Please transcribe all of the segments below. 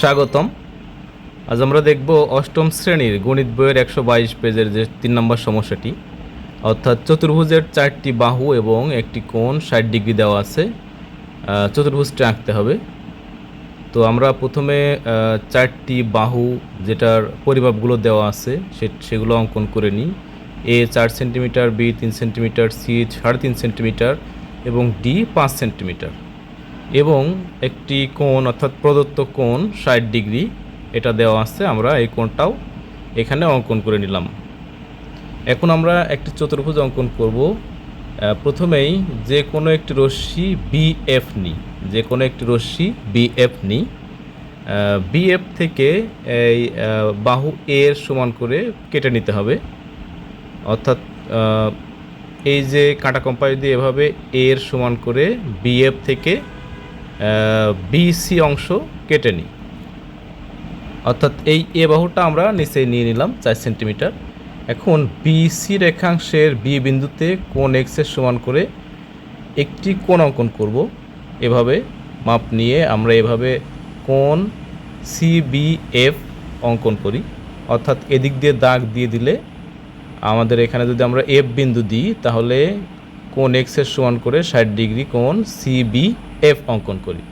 স্বাগতম। আজ আমরা দেখব অষ্টম শ্রেণির গণিত বইয়ের একশো বাইশ পেজের যে তিন নম্বর সমস্যাটি। অর্থাৎ চতুর্ভুজের চারটি বাহু এবং একটি কোণ ষাট ডিগ্রি দেওয়া আছে। চতুর্ভুজটি আঁকতে হবে। তো আমরা প্রথমে চারটি বাহু যেটার পরিমাপগুলো দেওয়া আছে, সে সেগুলো অঙ্কন করে নিই। এ চার সেন্টিমিটার, বি তিন সেন্টিমিটার, সি সাড়ে তিন সেন্টিমিটার এবং ডি পাঁচ সেন্টিমিটার। এবং একটি কোণ, অর্থাৎ প্রদত্ত কোণ, ষাট ডিগ্রি, এটা দেওয়া আছে, আমরা এই কোণটাও এখানে অঙ্কন করে নিলাম। এখন আমরা একটি চতুর্ভুজ অঙ্কন করব। প্রথমেই যে কোনো একটি রশ্মি বিএফ নিই যে কোনো একটি রশ্মি বিএফ নিই বিএফ থেকে এই বাহু এর সমান করে কেটে নিতে হবে। অর্থাৎ এই যে কাঁটা কম্পাস দিয়ে এভাবে এর সমান করে বিএফ থেকে বিসি অংশ কেটে নিই। অর্থাৎ এই এ বাহুটা আমরা নিচে নিয়ে নিলাম চার সেন্টিমিটার। এখন বিসি রেখাংশের বি বিন্দুতে কোন এক্সের সমান করে একটি কোণ অঙ্কন করব। এভাবে মাপ নিয়ে আমরা এভাবে কোণ সিবিএফ অঙ্কন করি। অর্থাৎ এদিক দিয়ে দাগ দিয়ে দিলে আমাদের এখানে যদি আমরা এফ বিন্দু দিই, তাহলে কোন এক্সের সমান করে ষাট ডিগ্রি কোণ সিবিএফ অঙ্কন করি।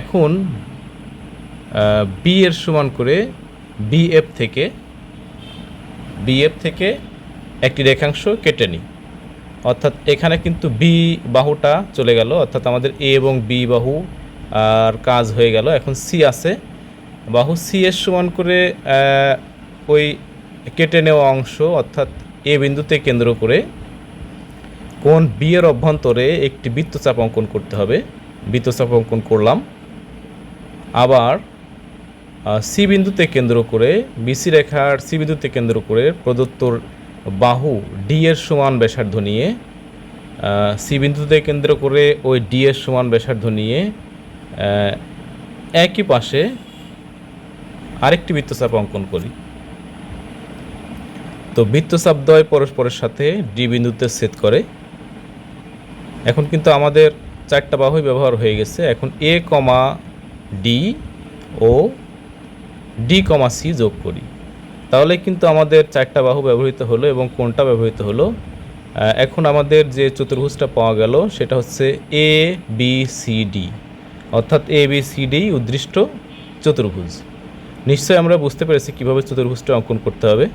এখন বি এর সমান করে বিএফ থেকে বিএফ থেকে একটি রেখাংশ কেটে নিই। অর্থাৎ এখানে কিন্তু বি বাহুটা চলে গেল। অর্থাৎ আমাদের এ এবং বি বাহু আর কাজ হয়ে গেল। এখন সি আছে। বাহু সি এর সমান করে ওই কেটে নেওয়া অংশ, অর্থাৎ এ বিন্দুতে কেন্দ্র করে কোন বি এর অভ্যন্তরে একটি বৃত্তচাপ অঙ্কন করতে হবে। বৃত্তচাপ অঙ্কন করলাম। আবার সি বিন্দুতে কেন্দ্র করে বিসি রেখার সি বিন্দুতে কেন্দ্র করে প্রদত্ত বাহু ডি এর সমান ব্যাসার্ধ নিয়ে সি বিন্দুতে কেন্দ্র করে ওই ডি এর সমান ব্যাসার্ধ নিয়ে একই পাশে আরেকটি বৃত্তচাপ অঙ্কন করি। তো বৃত্তচাপ দ্বয় পরস্পরের সাথে ডি বিন্দুতে ছেদ করে। এখন কিন্তু আমাদের চারটা বাহুই ব্যবহার হয়ে গেছে। এখন এ কমা ডি ও ডি কমা সি যোগ করি। তাহলে কিন্তু আমাদের চারটা বাহু ব্যবহৃত হলো এবং কোনটা ব্যবহৃত হলো? এখন আমাদের যে চতুর্ভুজটা পাওয়া গেল, সেটা হচ্ছে এ বি সি ডি অর্থাৎ এ বি সি ডি উদ্দৃষ্ট চতুর্ভুজ। নিশ্চয়ই আমরা বুঝতে পেরেছি কীভাবে চতুর্ভুজটা অঙ্কন করতে হবে।